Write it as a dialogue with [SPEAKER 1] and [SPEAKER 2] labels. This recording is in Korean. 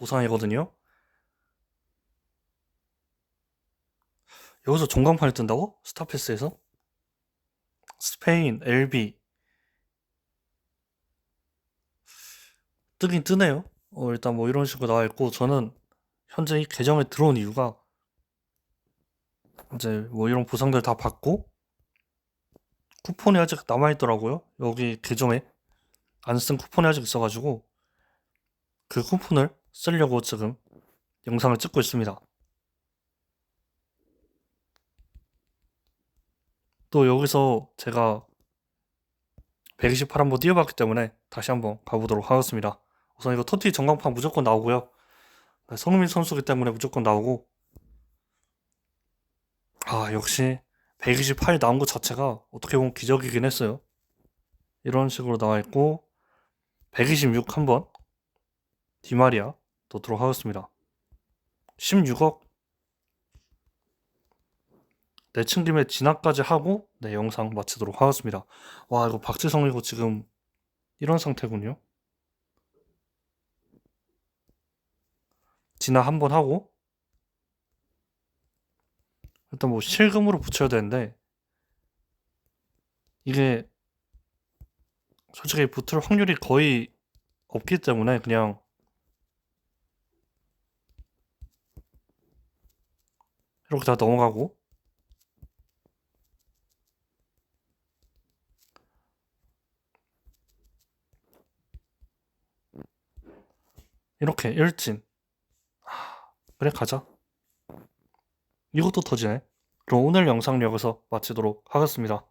[SPEAKER 1] 보상이거든요. 여기서 종강판이 뜬다고? 스타패스에서? 스페인, LB. 뜨긴 뜨네요. 어, 일단 뭐 이런 식으로 나와 있고, 저는 현재 이 계정에 들어온 이유가, 이제 뭐 이런 보상들 다 받고, 쿠폰이 아직 남아 있더라고요. 여기 계정에. 안 쓴 쿠폰이 아직 있어가지고, 그 쿠폰을 쓰려고 지금 영상을 찍고 있습니다. 또 여기서 제가 128 한번 뛰어봤기 때문에 다시 한번 가보도록 하겠습니다. 우선 이거 토티 전광판 무조건 나오고요. 네, 손흥민 선수기 때문에 무조건 나오고 아 역시 128 나온 것 자체가 어떻게 보면 기적이긴 했어요. 이런 식으로 나와 있고 126 한번 디마리아 넣도록 하겠습니다. 16억 내친 김에 진압까지 하고 네 영상 마치도록 하겠습니다. 와 이거 박지성이고 지금 이런 상태군요. 진압 한번 하고 일단 뭐 실금으로 붙여야 되는데 이게 솔직히 붙을 확률이 거의 없기 때문에 그냥 이렇게 다 넘어가고. 이렇게 일진. 하, 그래 가자. 이것도 터지네 그럼 오늘 영상 여기서 마치도록 하겠습니다